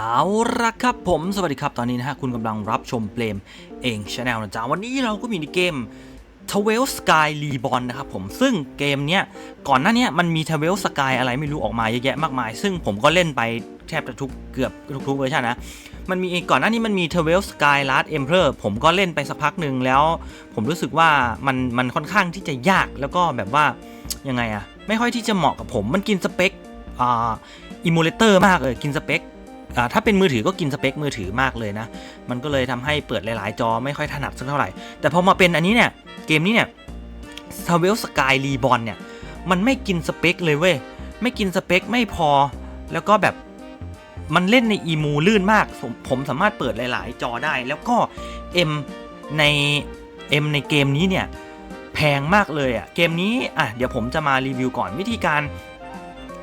เอาละครับผมสวัสดีครับตอนนี้นะฮะคุณกำลังรับชมเปลมเองชาแนลนะจ๊ะวันนี้เราก็มีในเกม t w e l Sky Reborn นะครับผมซึ่งเกมเนี้ยก่อนหน้านี้มันมี t w e l Sky อะไรไม่รู้ออกมาเยอะแยะมากมาย ซึ่งผมก็เล่นไปแทบจะทุกเกือบทุกเวอร์ชันนะมันมีก่อนหน้านี้มันมี t w e l Sky Last Emperor ผมก็เล่นไปสักพักหนึ่งแล้ว ผมรู้สึกว่ามันมันค่อนข้างที่จะยากแล้วก็แบบว่ายังไงอะไม่ค่อยที่จะเหมาะกับผมมันกินสเปคอ่าอิมูเลเตอร์มากเลยกินสเปค ถ้าเป็นมือถือก็กินสเปคมือถือมากเลยนะ มันก็เลยทำให้เปิดหลาย ๆ จอไม่ค่อยถนัดสักเท่าไหร่ แต่พอมาเป็นอันนี้เนี่ยเกมนี้เนี่ย s w e l Sky Reborn เนี่ยมันไม่กินสเปคเลยเว้ย ไม่กินสเปคไม่พอ แล้วก็แบบมันเล่นในอีมูลื่นมากผมผมสามารถเปิดหลาย ๆ จอได้ แล้วก็ M ใน M ในเกมนี้เนี่ยแพงมากเลยอะ่ะเกมนี้อะเดี๋ยวผมจะมารีวิวก่อนวิธีการ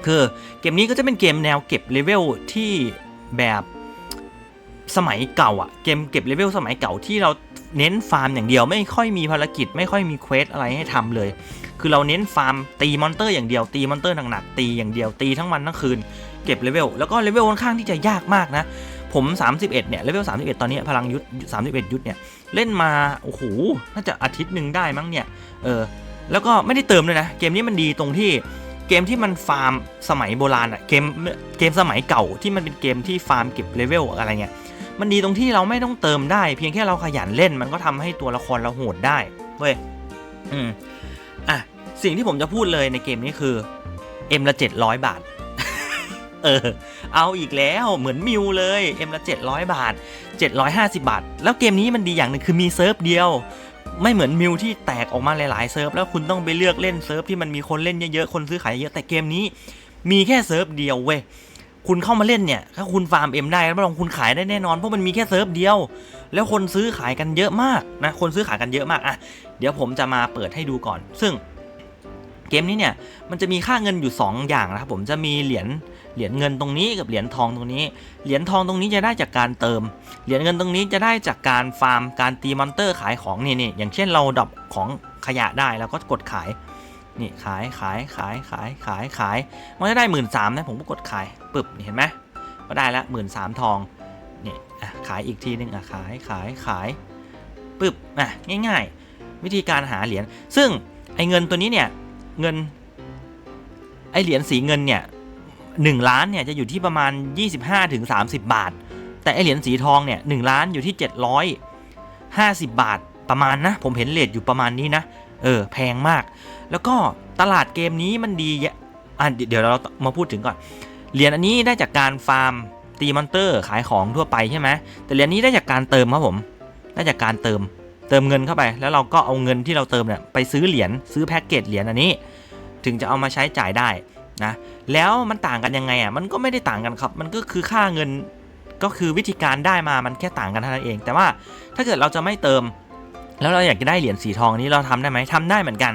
คือเกมนี้ก็จะเป็นเกมแนวเก็บเลเวลที่ แบบสมัยเก่าอะเกมเก็บเลเวลสมัยเก่าที่เราเน้นฟาร์มอย่างเดียวไม่ค่อยมีภารกิจ ไม่ค่อยมีเควสอะไรให้ทำเลย คือเราเน้นฟาร์มตีมอนเตอร์อย่างเดียวตีมอนเตอร์หนักๆตีอย่างเดียวตีทั้งวันทั้งคืนเก็บเลเวลแล้วก็เลเวลค่อนข้างที่จะยากมากนะ ผม 31 เนี่ยเลเวล31 ตอนนี้พลังยุทธ31 ยุทธเนี่ยเล่นมาโอ้โหน่าจะอาทิตย์หนึ่งได้มั้งเนี่ยเออแล้วก็ไม่ได้เติมเลยนะ เกมนี้มันดีตรงที่ เกมที่มันฟาร์มสมัยโบราณอะเกมเกมสมัยเก่าที่มันเป็นเกมที่ฟาร์มเก็บเลเวลอะไรเงี้ยมันดีตรงที่เราไม่ต้องเติมได้ เพียงแค่เราขยันเล่นมันก็ทำให้ตัวละครเราโหดได้เว้ยอืมอะสิ่งที่ผมจะพูดเลยในเกมนี้คือเอ็มละ700บาท เออ เอาอีกแล้วเหมือนมิวเลยเอ็มละ700บาท750บาท แล้วเกมนี้มันดีอย่างหนึ่งคือมีเซิร์ฟเดียว ไม่เหมือนมิวที่แตกออกมาหลายๆเซิร์ฟแล้วคุณต้องไปเลือกเล่นเซิร์ฟที่มันมีคนเล่นเยอะๆคนซื้อขายเยอะแต่เกมนี้ มีแค่เซิร์ฟเดียวเว้ยคุณเข้ามาเล่นเนี่ยถ้าคุณฟาร์มเอ็มได้รับรองคุณขายได้แน่นอนเพราะมันมีแค่เซิร์ฟเดียว แล้วคนซื้อขายกันเยอะมากนะคนซื้อขายกันเยอะมากอะเดี๋ยวผมจะมาเปิดให้ดูก่อน ซึ่งเกมนี้เนี่ยมันจะมีค่าเงินอยู่ 2 อย่างนะครับผมจะมีเหรียญ เหรียญเงินตรงนี้กับเหรียญทองตรงนี้ เหรียญทองตรงนี้จะได้จากการเติม เหรียญเงินตรงนี้จะได้จากการฟาร์ม การตีมอนเตอร์ขายของนี่นี่อย่างเช่นเราดรอปของขยะได้แล้วก็กดขาย นี่ขายขายขายขายขายขาย มันจะได้หมื่นสามนะผมก็กดขายปึบเห็นไหมก็ได้ละหมื่นสามทองนี่ขายอีกทีนึงอะขายขายขายปึบอะง่าย ๆ วิธีการหาเหรียญซึ่งไอ้เงินตัวนี้เนี่ยเงินไอ้เหรียญสีเงินเนี่ย หนึ่งล้านเนี่ยจะอยู่ที่ประมาณ 25-30ถึง30บาท แต่ไอเหรียญสีทองเนี่ยหนึ่งล้านอยู่ที่ 750 บาทประมาณนะ ผมเห็นเลทอยู่ประมาณนี้นะ เออ แพงมาก แล้วก็ตลาดเกมนี้มันดีอะเดี๋ยวเรามาพูดถึงก่อน เหรียญอันนี้ได้จากการฟาร์มตีมอนเตอร์ขายของทั่วไปใช่ไหมแต่เหรียญนี้ได้จากการเติมครับผม ได้จากการเติม เติมเงินเข้าไป แล้วเราก็เอาเงินที่เราเติมเนี่ยไปซื้อเหรียญซื้อแพ็กเกจเหรียญอันนี้ ถึงจะเอามาใช้จ่ายได้นะ แล้วมันต่างกันยังไงอะมันก็ไม่ได้ต่างกันครับ มันก็คือค่าเงินก็คือวิธีการได้มามันแค่ต่างกันเท่านั้นเอง แต่ว่าถ้าเกิดเราจะไม่เติม แล้วเราอยากจะได้เหรียญสีทองนี้เราทำได้ไหมทำได้เหมือนกัน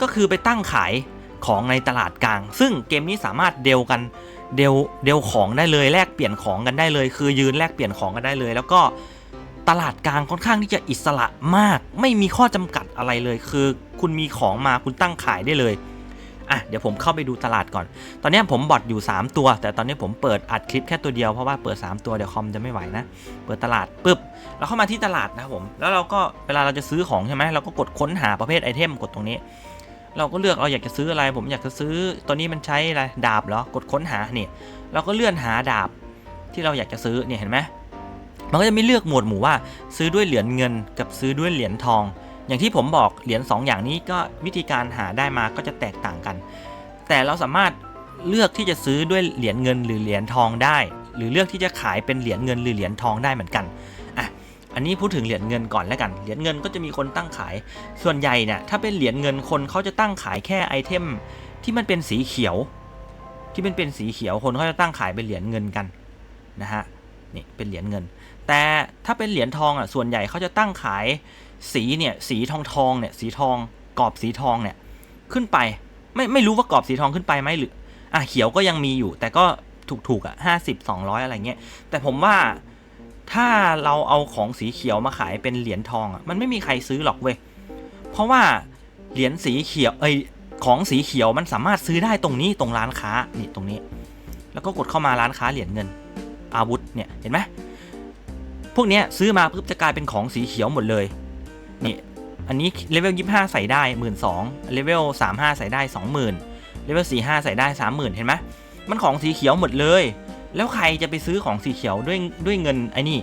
ก็คือไปตั้งขายของในตลาดกลาง ซึ่งเกมนี้สามารถเดลกันเดลเดลของได้เลยแลกเปลี่ยนของกันได้เลย คือยืนแลกเปลี่ยนของกันได้เลย แล้วก็ตลาดกลางค่อนข้างที่จะอิสระมาก ไม่มีข้อจำกัดอะไรเลย คือคุณมีของมาคุณตั้งขายได้เลย อะเดี๋ยวผมเข้าไปดูตลาดก่อน ตอนนี้ผมบอทอยู่ 3 ตัว แต่ตอนนี้ผมเปิดอัดคลิปแค่ตัวเดียวเพราะว่าเปิด 3 ตัวเดี๋ยวคอมจะไม่ไหวนะ เปิดตลาดปุ๊บเราเข้ามาที่ตลาดนะครับผม แล้วเราก็เวลาเราจะซื้อของใช่ไหมเราก็กดค้นหาประเภทไอเทมกดตรงนี้ เราก็เลือกเราอยากจะซื้ออะไร ผมอยากจะซื้อตัวนี้มันใช้อะไรดาบเหรอกดค้นหาเนี่ยเราก็เลื่อนหาดาบที่เราอยากจะซื้อเนี่ยเห็นไหมมันก็จะมีเลือกหมวดหมู่ว่าซื้อด้วยเหรียญเงินกับซื้อด้วยเหรียญทอง อย่างที่ผมบอกเหรียญ2อย่างนี้ก็วิธีการหาได้มาก็จะแตกต่างกัน แต่เราสามารถเลือกที่จะซื้อด้วยเหรียญเงินหรือเหรียญทองได้ หรือเลือกที่จะขายเป็นเหรียญเงินหรือเหรียญทองได้เหมือนกันอะอันนี้พูดถึงเหรียญเงินก่อนแล้วกัน เหรียญเงินก็จะมีคนตั้งขาย ส่วนใหญ่เนี่ยถ้าเป็นเหรียญเงินคนเขาจะตั้งขายแค่ไอเทมที่มันเป็นสีเขียว ที่มันเป็นสีเขียวคนเขาจะตั้งขายเป็นเหรียญเงินกันนะฮะนี่เป็นเหรียญเงิน แต่ถ้าเป็นเหรียญทองอะส่วนใหญ่เขาจะตั้งขาย สีเนี่ยสีทองทองเนี่ยสีทองกรอบสีทองเนี่ยขึ้นไปไม่ไม่รู้ว่ากรอบสีทองขึ้นไปไหมหรืออะเขียวก็ยังมีอยู่ แต่ก็ถูกๆอะห้าสิบสองร้อยอะไรเงี้ยแต่ผมว่าถ้าเราเอาของสีเขียวมาขายเป็นเหรียญทองอะมันไม่มีใครซื้อหรอกเว้ยเพราะว่าเหรียญสีเขียวเอ้ยของสีเขียวมันสามารถซื้อได้ตรงนี้ตรงร้านค้านี่ตรงนี้ แล้วก็กดเข้ามาร้านค้าเหรียญเงิน อาวุธเนี่ยเห็นไหมพวกเนี้ยซื้อมาปุ๊บจะกลายเป็นของสีเขียวหมดเลย นี่ อันนี้เลเวล25ใส่ได้1 2ื่นเลเวล35ใส่ได้20,000เลเวล45ใส่ได้30,000เห็นไหมมันของสีเขียวหมดเลย แล้วใครจะไปซื้อของสีเขียวด้วยด้วยเงินไอ้นี่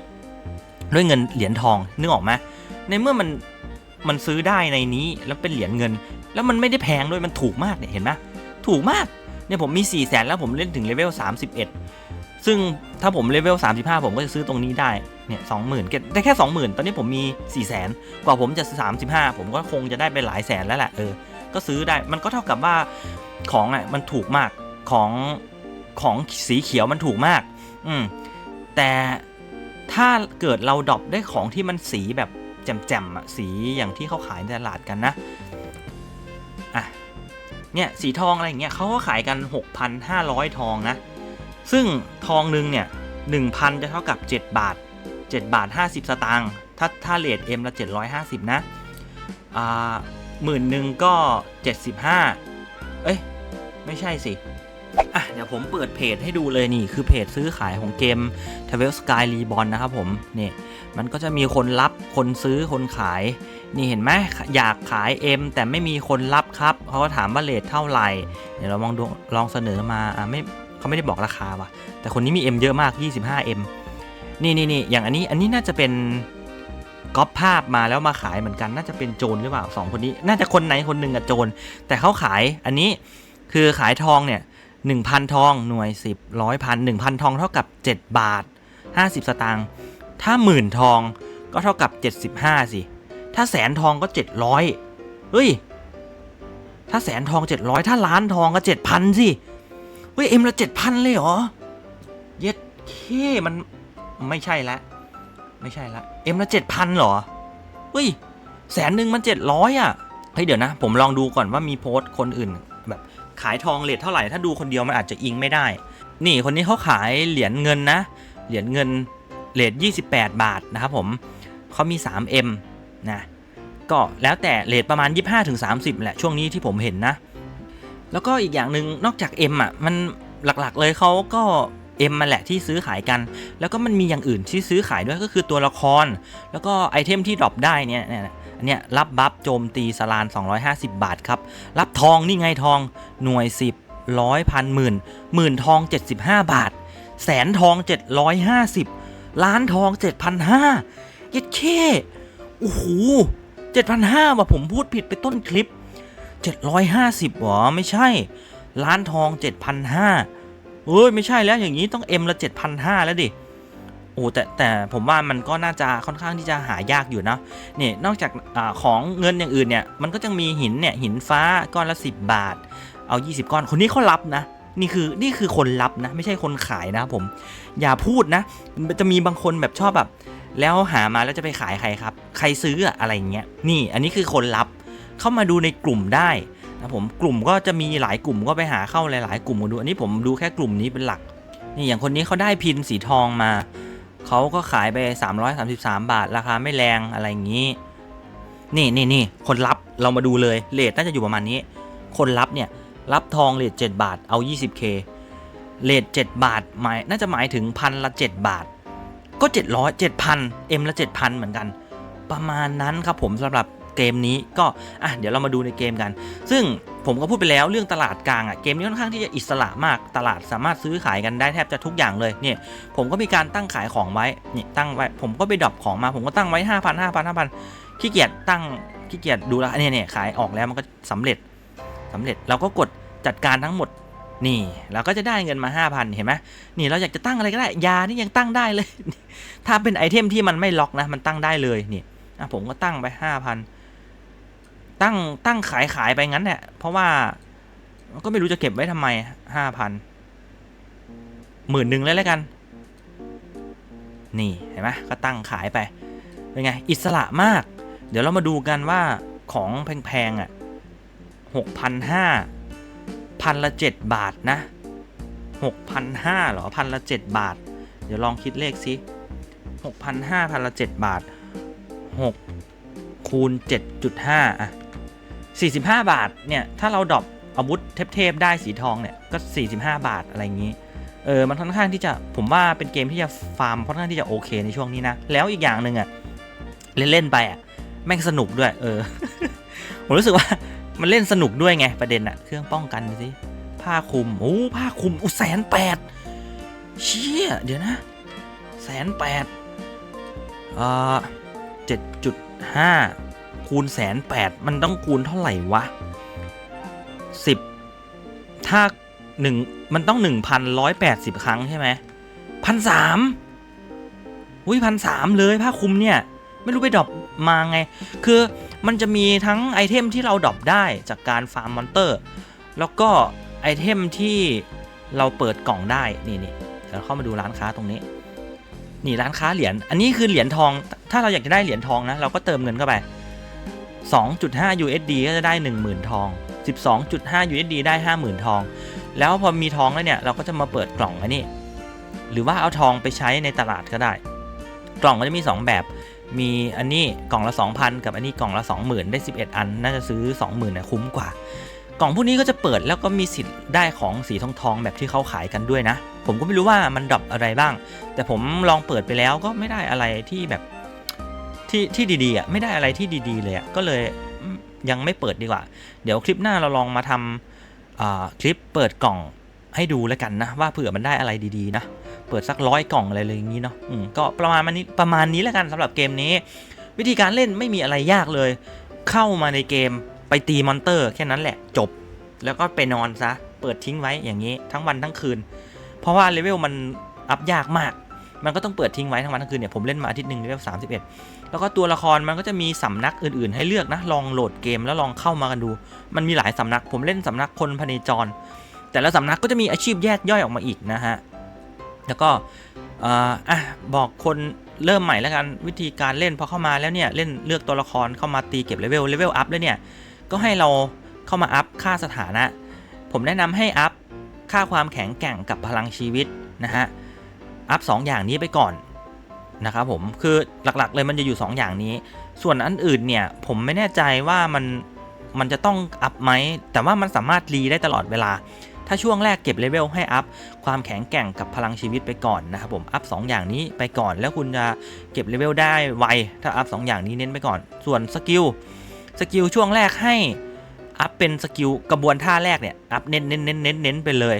ด้วยเงินเหรียญทองนึกออกไหมในเมื่อมันมันซื้อได้ในนี้แล้วเป็นเหรียญเงิน แล้วมันไม่ได้แพงด้วยมันถูกมากเนี่ยเห็นไหมถูกมากเนี่ยผมมี4 0 0แสนแล้วผมเล่นถึงเลเวล31 ซึ่งถ้าผมเลเวล 35 ผมก็จะซื้อตรงนี้ได้ เนี่ยสองหมื่นได้แค่ 20,000 ตอนนี้ผมมี 4 0 0แสนกว่าผมจะ 35 ผมก็คงจะได้ไปหลายแสนแล้วแหละเออ ก็ซื้อได้ มันก็เท่ากับว่าของอะมันถูกมาก ของของสีเขียวมันถูกมาก อืม แต่ถ้าเกิดเราดรอปได้ของที่มันสีแบบแจ่มๆอะสีอย่างที่เขาขายในตลาดกันนะ อะ เนี่ยสีทองอะไรอย่างเงี้ยเขาก็ขายกัน 6,500 ทองนะ ซึ่งทองหนึ่งเนี่ย1,000 จะเท่ากับ 7 บาท 7 บาท 50 สตางค์ถ้าถ้าเลท M ละ 750 นะอ่าหมื่นหนึ่งก็ 75 เอ้ย ไม่ใช่สิ อะ เดี๋ยวผมเปิดเพจให้ดูเลยนี่ คือเพจซื้อขายของเกม t r a v e l Sky Reborn นะครับผม นี่ มันก็จะมีคนรับคนซื้อคนขาย นี่เห็นไหมอยากขาย M แต่ไม่มีคนรับครับ เขาก็ถามว่าเลทเท่าไหร่ เดี๋ยวเราลองดูลองเสนอมา อะไม่ เขาไม่ได้บอกราคาว่ะ แต่คนนี้มี M เยอะมาก 25M นี่นี่นี่อย่างอันนี้อันนี้น่าจะเป็นก๊อปภาพมาแล้วมาขายเหมือนกันน่าจะเป็นโจรหรือเปล่าสองคนนี้ น่าจะคนไหนคนหนึ่งอะโจรแต่เขาขายอันนี้คือขายทองเนี่ยหนึ่งพันทองหน่วยสิบร้อยพันหนึ่งพันทองเท่ากับ7บาท50สตางค์ถ้าหมื่นทองก็เท่ากับ75สิ ถ้าแสนทองก็700เฮ้ย ถ้าแสนทอง700ถ้าล้านทองก็7,000สิ ฮ้ยเอ็มละ7,000เลยเหรอ เย็ดเคมันไม่ใช่ละ ไม่ใช่ละเอ็มละ7,000เหรอ เฮ้ยแสนหนึ่งมัน700อะ เฮ้ยเดี๋ยวนะ ผมลองดูก่อนว่ามีโพสต์คนอื่น แบบขายทองเลทเท่าไหร่ ถ้าดูคนเดียวมันอาจจะอิงไม่ได้ นี่คนนี้เขาขายเหรียญเงินนะ เหรียญเงินเลท28 บาทนะครับผมเขามี 3M นะ ก็แล้วแต่เลทประมาณ 25-30 แหละ ช่วงนี้ที่ผมเห็นนะ แล้วก็อีกอย่างหนึ่งนอกจาก M อะมันหลักๆเลยเขาก็ M มาแหละที่ซื้อขายกัน แล้วก็มันมีอย่างอื่นที่ซื้อขายด้วยก็คือตัวละคร แล้วก็ไอเทมที่ดรอปได้เนี่ยเนี่ยอันเนี้ยรับบัฟโจมตีสลาน 250 บาทครับ รับทองนี่ไงทองหน่วย 10ร้อยพันหมื่นหมื่นทอง 75 บาท แสนทอง 750 ล้านทอง 7,500เย็ดเคโอ้โห7,500ว่ะผมพูดผิดไปต้นคลิป 750หรอไม่ใช่ล้านทอง 7,500เอ้ยไม่ใช่แล้วอย่างนี้ต้อง M ละ 7,500 แล้วดิโอ้แต่แต่ผมว่ามันก็น่าจะค่อนข้างที่จะหายากอยู่นะเนี่ยนอกจากอของเงินอย่างอื่นเนี่ยมันก็จะมีหินเนี่ยหินฟ้าก้อนละ 10 บาท เอา 20 ก้อนคนนี้เขารับนะนี่คือนี่คือคนรับนะ ไม่ใช่คนขายนะผม อย่าพูดนะ จะมีบางคนแบบชอบแบบ แล้วหามาแล้วจะไปขายใครครับ ใครซื้ออะอะไรเงี้ยนี่อันนี้คือคนรับ เข้ามาดูในกลุ่มได้นะผมกลุ่มก็จะมีหลายกลุ่มก็ไปหาเข้าหลายๆ กลุ่มมาดูอันนี้ผมดูแค่กลุ่มนี้เป็นหลักนี่อย่างคนนี้เขาได้พินสีทองมาเขาก็ขายไป 333 บาท ราคาไม่แรงอะไรอย่างนี้ นี่นี่นี่คนรับเรามาดูเลยเลทน่าจะอยู่ประมาณนี้ คนรับเนี่ยรับทองเลท7บาทเอา 20k เลท7บาทหมายน่าจะหมายถึงพันละ 7 บาท ก็ 700 7,000 M ละ 7,000 เหมือนกัน ประมาณนั้นครับผมสำหรับ เกมนี้ก็อะเดี๋ยวเรามาดูในเกมกัน ซึ่งผมก็พูดไปแล้วเรื่องตลาดกลางอะเกมนี้ค่อนข้างที่จะอิสระมากตลาดสามารถซื้อขายกันได้แทบจะทุกอย่างเลยเนี่ยผมก็มีการตั้งขายของไว้นี่ตั้งไว้ผมก็ไปดรอปของมาผมก็ตั้งไว้5,000 5,000 5,000ขี้เกียจตั้งขี้เกียจดูละเนี่ยเนี่ยขายออกแล้วมันก็สำเร็จสำเร็จเราก็กดจัดการทั้งหมดนี่เราก็จะได้เงินมา 5,000 เห็นไหมนี่เราอยากจะตั้งอะไรก็ได้ ยานี่ยังตั้งได้เลย ถ้าเป็นไอเทมที่มันไม่ล็อกนะ มันตั้งได้เลยนี่อะผมก็ตั้งไป 5,000 ตั้งตั้งขายขายไปงั้นแหละเพราะว่าก็ไม่รู้จะเก็บไว้ทำไมห้าพันหมื่นหนึ่งเลยแล้วกัน นี่เห็นไหมก็ตั้งขายไปเป็นไง อิสระมาก เดี๋ยวเรามาดูกันว่าของแพงๆอะหกพันห้าพันละเจ็ดบาทนะหกพันห้าหรอพันละเจ็ดบาท เดี๋ยวลองคิดเลขสิหกพันห้าพันละเจ็ดบาทหกคูณเจ็ดจุดห้าอะ 45 บาทเนี่ยถ้าเราดรอปอาวุธเทพๆได้สีทองเนี่ยก็ 45 บาทอะไรอย่างนี้เออมันค่อนข้างที่จะผมว่าเป็นเกมที่จะฟาร์มค่อนข้างที่จะโอเคในช่วงนี้นะ แล้วอีกอย่างหนึ่งอะเล่นๆไปอะแม่งสนุกด้วย เออ ผมรู้สึกว่ามันเล่นสนุกด้วยไงประเด็นอะเครื่องป้องกันดูสิผ้าคลุมโอ้ผ้าคลุมอุแสนแปดเชี่ยเดี๋ยวนะแสนแปดเอ่อเจ็ดจุดห้า คูณแสนแปดมันต้องคูณเท่าไหร่วะสิบถ้าหนึ่งมันต้องหนึ่งพันร้อยแปดสิบครั้งใช่ไหมพันสามอุ้ยพันสามเลยผ้าคลุมเนี่ย ไม่รู้ไปดรอปมาไง คือมันจะมีทั้งไอเทมที่เราดรอปได้จากการฟาร์มมอนเตอร์ แล้วก็ไอเทมที่เราเปิดกล่องได้ นี่นี่เดี๋ยวเข้ามาดูร้านค้าตรงนี้ นี่ร้านค้าเหรียญ อันนี้คือเหรียญทอง ถ้าเราอยากจะได้เหรียญทองนะ เราก็เติมเงินเข้าไป 2.5 USD ก็จะได้ 10,000 ทอง 12.5 USD ได้ 50,000 ทอง แล้วพอมีทองแล้วเนี่ยเราก็จะมาเปิดกล่องอันนี้ หรือว่าเอาทองไปใช้ในตลาดก็ได้ กล่องก็จะมี 2 แบบ มีอันนี้กล่องละ 2,000 กับอันนี้กล่องละ 20,000 ได้ 11 อัน น่าจะซื้อ 20,000เนี่ยคุ้มกว่า กล่องพวกนี้ก็จะเปิดแล้วก็มีสิทธิ์ได้ของสีทองทองแบบที่เขาขายกันด้วยนะ ผมก็ไม่รู้ว่ามันดรอปอะไรบ้าง แต่ผมลองเปิดไปแล้วก็ไม่ได้อะไรที่แบบ ที่ที่ดีๆอะไม่ได้อะไรที่ดีๆเลยอะก็เลยยังไม่เปิดดีกว่า เดี๋ยวคลิปหน้าเราลองมาทำคลิปเปิดกล่องให้ดูแล้วกันนะว่าเผื่อมันได้อะไรดีๆนะเปิดสักร้อยกล่องอะไรเลยอย่างนี้เนาะก็ประมาณนี้ประมาณนี้แล้วกันสำหรับเกมนี้ วิธีการเล่นไม่มีอะไรยากเลย เข้ามาในเกมไปตีมอนเตอร์แค่นั้นแหละจบ แล้วก็ไปนอนซะเปิดทิ้งไว้อย่างนี้ทั้งวันทั้งคืน เพราะว่าเลเวลมันอัพยากมาก มันก็ต้องเปิดทิ้งไว้ทั้งวันทั้งคืนเนี่ยผมเล่นมาอาทิตย์หนึ่งเลเวล31 แล้วก็ตัวละครมันก็จะมีสำนักอื่นๆ ให้เลือกนะ ลองโหลดเกมแล้วลองเข้ามากันดู มันมีหลายสำนัก ผมเล่นสำนักคนพเนจร แต่ละสำนักก็จะมีอาชีพแยกย่อยออกมาอีกนะฮะ แล้วก็เอ่ออะบอกคนเริ่มใหม่แล้วกันวิธีการเล่นพอเข้ามาแล้วเนี่ยเล่นเลือกตัวละครเข้ามาตีเก็บเลเวลเลเวลอัพแล้วเนี่ยก็ให้เราเข้ามาอัพค่าสถานะ ผมแนะนำให้อัพค่าความแข็งแกร่งกับพลังชีวิตนะฮะอัพสองอย่างนี้ไปก่อน นะครับผมคือหลักๆเลยมันจะอยู่ 2 อย่างนี้ ส่วนอันอื่นเนี่ยผมไม่แน่ใจว่ามันมันจะต้องอัพไหมแต่ว่ามันสามารถรีได้ตลอดเวลา ถ้าช่วงแรกเก็บเลเวลให้อัพความแข็งแกร่งกับพลังชีวิตไปก่อนนะครับผมอัพ2อย่างนี้ไปก่อน แล้วคุณจะเก็บเลเวลได้ไวถ้าอัพ2อย่างนี้เน้นไปก่อน ส่วนสกิลสกิลช่วงแรกให้อัพเป็นสกิลกระบวนท่าแรกเนี่ยอัพเน้นเน้นเน้นเน้นเน้นไปเลย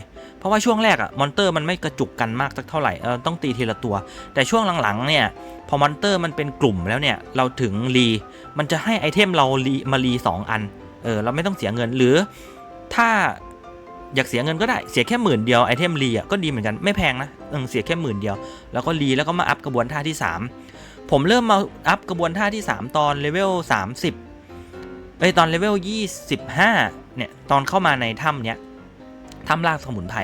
ราะว่าช่วงแรกอะมอนเตอร์มันไม่กระจุกกันมากสักเท่าไหร่เราต้องตีทีละตัว แต่ช่วงหลังๆเนี่ยพอมอนเตอร์มันเป็นกลุ่มแล้วเนี่ยเราถึงรีมันจะให้ไอเทมเรารีมารีสองอันเออเราไม่ต้องเสียเงินหรือ ถ้าอยากเสียเงินก็ได้เสียแค่หมื่นเดียวไอเทมรีอะก็ดีเหมือนกันไม่แพงนะเออเสียแค่หมื่นเดียว แล้วก็รีแล้วก็มาอัพกระบวนท่าที่ 3 ผมเริ่มมาอัพกระบวนท่าที่ 3 ตอนเลเวล30เอ้ยตอนเลเวล25เนี่ยตอนเข้ามาในถ้ำเนี้ย ถ้ำลางสมุนไพร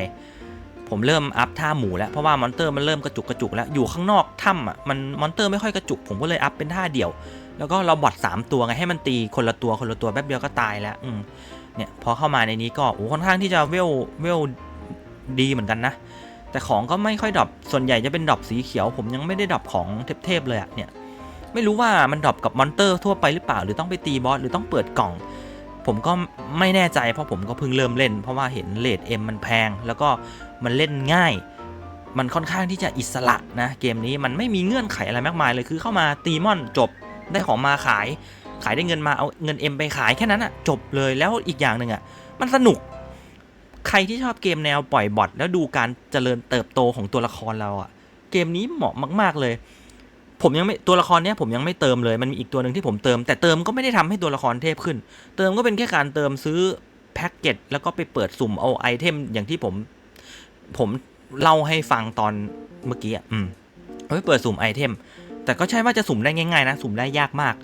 ผมเริ่มอัพท่าหมูแล้วเพราะว่ามอนเตอร์มันเริ่มกระจุกกระจุกแล้วอยู่ข้างนอกถ้ำอะมันมอนเตอร์ไม่ค่อยกระจุก ผมก็เลยอัพเป็นท่าเดี่ยว แล้วก็เราบอด3ตัวไงให้มันตีคนละตัวคนละตัวแป๊บเดียวก็ตายแล้วอืมเนี่ยพอเข้ามาในนี้ก็โอ้ค่อนข้างที่จะเวลเวลดีเหมือนกันนะแต่ของก็ไม่ค่อยดรอปส่วนใหญ่จะเป็นดรอปสีเขียว ผมยังไม่ได้ดรอปของเทพๆเลยอะเนี่ยไม่รู้ว่ามันดรอปกับมอนเตอร์ทั่วไปหรือเปล่า หรือต้องไปตีบอสหรือต้องเปิดกล่อง ผมก็ไม่แน่ใจเพราะผมก็เพิ่งเริ่มเล่น เพราะว่าเห็นเลทเอ็มมันแพง แล้วก็มันเล่นง่าย มันค่อนข้างที่จะอิสระนะ เกมนี้มันไม่มีเงื่อนไขอะไรมากมายเลยคือเข้ามาตีมอนจบได้ของมาขาย ขายได้เงินมาเอาเงินเอ็มไปขายแค่นั้นอะจบเลยแล้วอีกอย่างหนึ่งอะมันสนุก ใครที่ชอบเกมแนวปล่อยบอทแล้วดูการเจริญเติบโตของตัวละครเราอะเกมนี้เหมาะมาก ๆเลย ผมยังไม่ตัวละครเนี้ยผมยังไม่เติมเลยมันมีอีกตัวหนึ่งที่ผมเติม แต่เติมก็ไม่ได้ทำให้ตัวละครเทพขึ้น เติมก็เป็นแค่การเติมซื้อแพ็กเกจแล้วก็ไปเปิดสุ่มเอาไอเทมอย่างที่ผมผมเล่าให้ฟังตอนเมื่อกี้อะอืมเอาไปเปิดสุ่มไอเทม แต่ก็ใช่ว่าจะสุ่มได้ง่ายๆนะสุ่มได้ยากมาก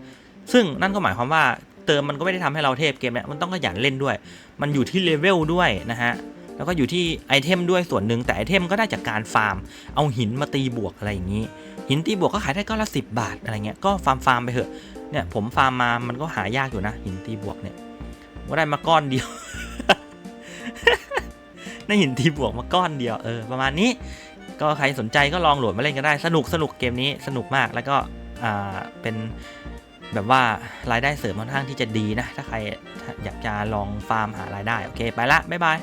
ซึ่งนั่นก็หมายความว่าเติมมันก็ไม่ได้ทำให้เราเทพเกมเนี้ยมันต้องขยันเล่นด้วย มันอยู่ที่เลเวลด้วยนะฮะ แล้วก็อยู่ที่ไอเทมด้วยส่วนหนึ่งแต่ไอเทมก็ได้จากการฟาร์ม เอาหินมาตีบวกอะไรอย่างนี้ หินตีบวกก็ขายได้ก้อนละสิบาทอะไรเงี้ยก็ฟาร์มฟาร์มไปเถอะเนี่ยผมฟาร์มมามันก็หายากอยู่นะ หินตีบวกเนี่ยก็ได้มาก้อนเดียวได้หินตีบวกมาก้อนเดียวเออประมาณนี้ ก็ใครสนใจก็ลองโหลดมาเล่นกันได้สนุกสนุกเกมนี้สนุกมากแล้วก็อ่าเป็นแบบว่ารายได้เสริมค่อนข้างที่จะดีนะ ถ้าใครอยากจะลองฟาร์มหารายได้ โอเค ไปละ บ๊ายบาย